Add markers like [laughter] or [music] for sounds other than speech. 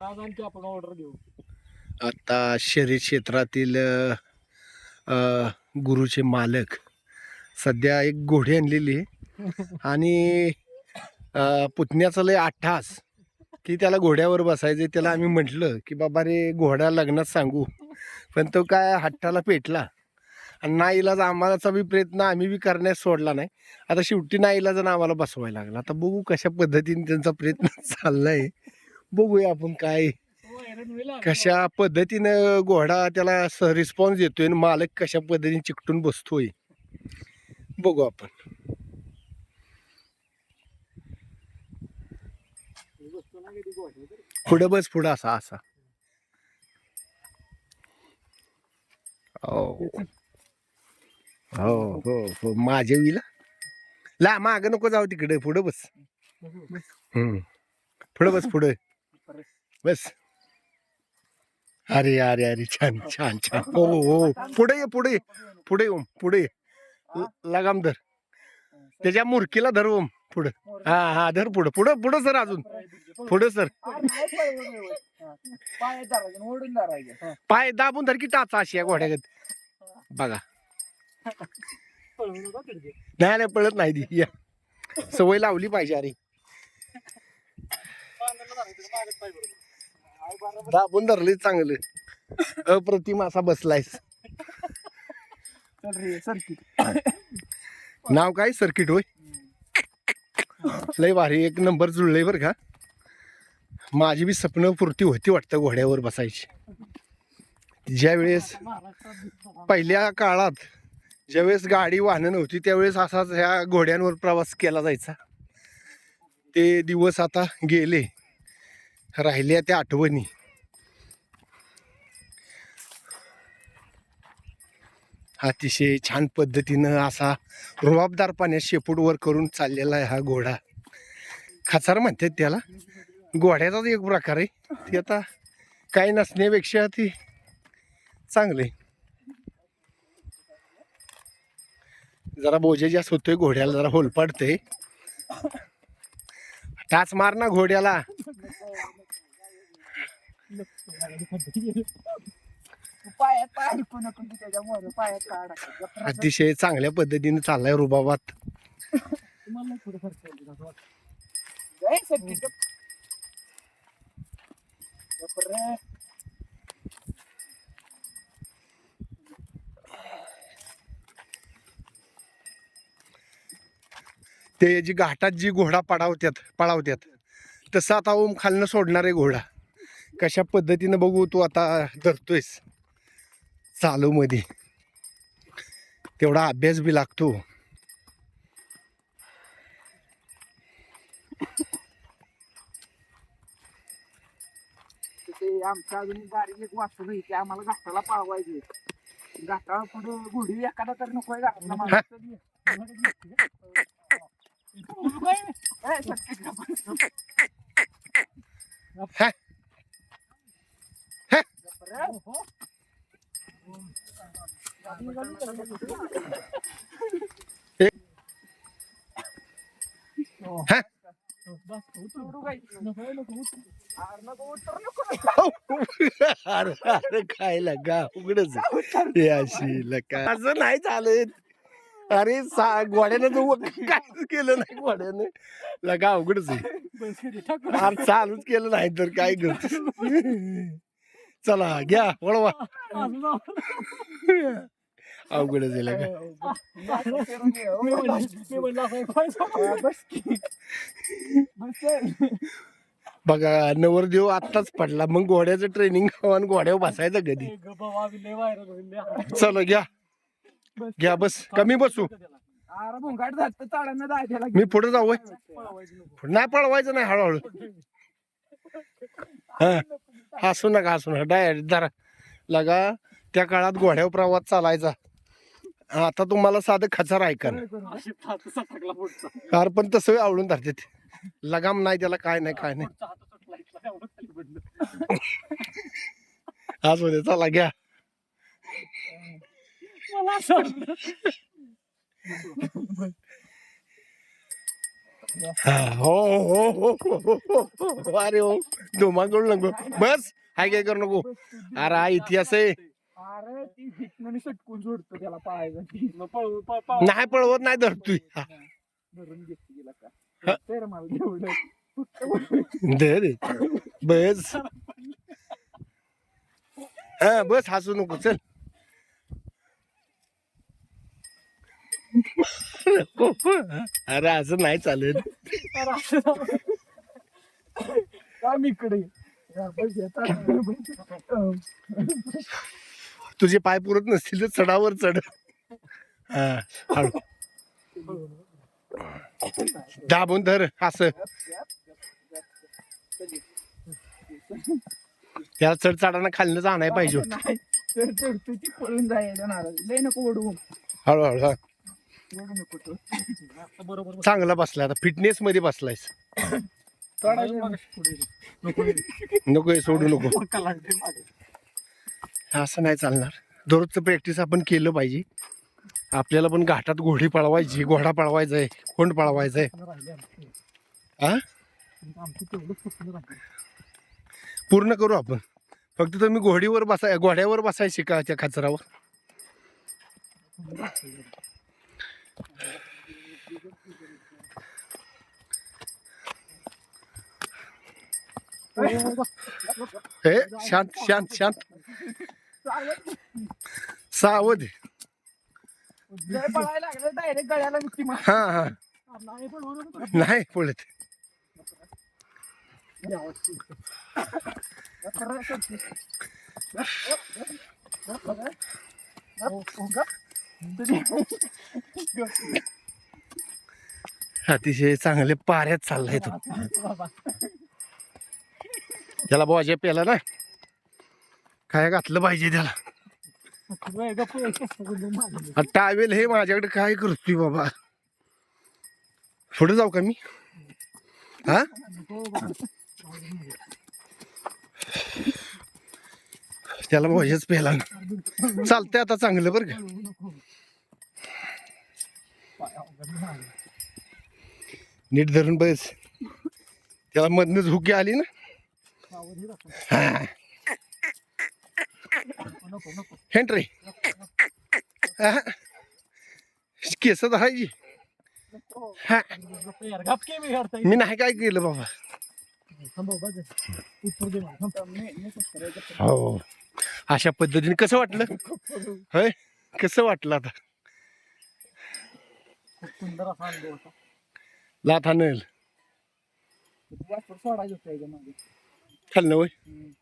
आज आणखी आपण ऑर्डर घेऊ आता शहरी क्षेत्रातील अ, गुरुचे मालक सध्या एक घोडी आणलेली आहे. [laughs] आणि अ, पुतण्याचं लय अट्ठास की त्याला घोड्यावर बसायचं त्याला आम्ही म्हटलं की बाबा रे घोडा लग्नात सांगू. पण तो काय हट्टाला पेटला. आणि नाईलाज आम्हालाचा बी प्रयत्न आम्ही बी करण्यास सोडला नाही. आता शेवटी नाईलाजानं आम्हाला बसवायला लागला. आता बघू कशा पद्धतीने त्यांचा प्रयत्न [laughs] चाललाय. बघूया आपण काय. कशा पद्धतीनं घोडा त्याला रिस्पॉन्स देतोय आणि मालक कशा पद्धतीने चिकटून बसतोय बघू आपण. पुढं बस पुढं असा असा हो हो हो हो माझ्या विला ला माग नको जाऊ तिकडे पुढं बस. हम्म. पुढं बस पुढं. बस. अरे अरे अरे छान छान छान. हो हो पुढे ये पुढे ये. पुढे ये ओम पुढे लगाम धर. त्याच्या मुरकीला धर ओम पुढं. हा हा धर पुढं. पुढं पुढं सर अजून. पुढं सर. पाय दाबून धर की टाचा अशी या घोड्यागत. बघा. नाही नाही पळत नाही ती. या. सवय लावली पाहिजे अरे. दाबून धरले चांगलं. अप्रतिम असा बसलायस. सर्किट नाव काय? सर्किट होय. लय भारी एक नंबर जुळलंय बरं का. माझी बी स्वप्न पूर्ती होती वाटतं घोड्यावर बसायची. ज्या वेळेस महाराष्ट्रात दिसतो. पहिल्या काळात ज्यावेळेस गाडी वाहनं नव्हती त्यावेळेस असाच ह्या घोड्यांवर प्रवास केला जायचा. ते दिवस आता गेले. राहिल्या त्या आठवणी. अतिशय छान पद्धतीनं असा रुबाबदार पाण्यात शेपूट वर करून चाललेला आहे हा घोडा. खचार म्हणतात त्याला. घोड्याचाच एक प्रकार आहे. ते आता काही नसण्यापेक्षा ती चांगले जरा बोजे जास्त होतोय घोड्याला जरा होल टाच मार ना घोड्याला. पायात पाय त्याच्यामुळे पायात. अतिशय चांगल्या पद्धतीने चाललाय रुबाबात तुम्हाला नाही पुढे फरक पडतो असं वाटतं. जय सर्किट बापरे. ते जी घाटात जी घोडा पडावत्यात पळावत्यात तसं आता ओम खालनं सोडणार आहे घोडा कशा पद्धतीनं बघू तू आता धरतोयस? चालू मध्ये तेवढा अभ्यास बी लागतो. आमच्या अजून गाडी एक वाचतो नाही ते आम्हाला घाटाला पाळवायची घाटाला पुढे घोडी एखादा तर नको घाटाला अरे अरे काय लगा उघडच हे अशी लका असं नाही चालत अरे सा घोड्यानं तू काहीच केलं नाही घोड्यानं लगा अवघडच आहे चालूच केलं नाही तर काय करतो चला घ्या वळवा व्हायचं. बस की. बघा नवरदेव आत्ताच पडला मग घोड्याचं ट्रेनिंग आणि घोड्यावर बसायचं कधी. चला घ्या. घ्या बस कमी बसू झालं मी पुढे जाऊ. नाही पळवायचं नाही हळूहळू हा हसू नका हसू नका डायरेक्ट जरा लगा त्या काळात घोड्यावर प्रवास चालायचा आता तुम्हाला साधं खचार ऐका. कार पण तसं आवडून धरते लगाम नाही त्याला काय नाही काय नाही. असू दे चला घ्या मला. हा, हो हो हो अरे हो धुमा करू नको बस हाय काय करू नको. अरे हा इतिहास आहे. अरे ती हिटनं सटकून सोडतो त्याला पाहायचं नाही पळवत नाही धरतोय. हा, धरून घेतली गेला का? तर मला तेवढं फक्त धर बस. हा बस हसू नको चल. [laughs] अरे असं नाही चालेल. काम इकडे. तुझे पाय पुरत नसतील तर चढावर चढ. हा दाबून धर असं. त्याला चढ चढाना खालनं आणाय पाहिजे पळून ओढवून हळूहळू. बरोबर चांगला बसला आता. फिटनेस मध्ये बसलायस. नको सोडू नको. असं नाही चालणार. दररोजचं प्रॅक्टिस आपण केलं पाहिजे. आपल्याला पण घाटात घोडी पळवायची घोडा पळवायचा आहे कोंड पळवायचा आहे पूर्ण करू आपण. फक्त तुम्ही घोडीवर बसाय घोड्यावर बसाय शिका त्या कचरावर? हे शांत शांत शांत सावध जर पळायला लागलं डायरेक्ट गळ्याला मुक्ती मार हा हा नाही पण ओढू नको. नाही पळत खरं करते. हो, हो का? [laughs] अतिशय चांगले पाऱ्यात चाललाय तो. त्याला बोजा प्याला ना काय घातलं पाहिजे त्याला. टावेल हे माझ्याकडे काय करतोय बाबा? पुढे जाऊ का मी? हा? त्याला भोजेच पेला चालतंय आता चांगलं बरं का ओढू नको. पाय अवघड झालं. नीट धरून बस. त्याला मधनं झुकी आली ना. सावधी राहा. हा. केस धरायची हा. मी नाही काय केलं बाबा. हो. अशा पद्धतीने कसं वाटलं? होय? कसं वाटलं आता? सुंदर असा अनुभव होता. लाथानल वासर सोडायचं होतं याच्या मागे खाल्लं हम्म.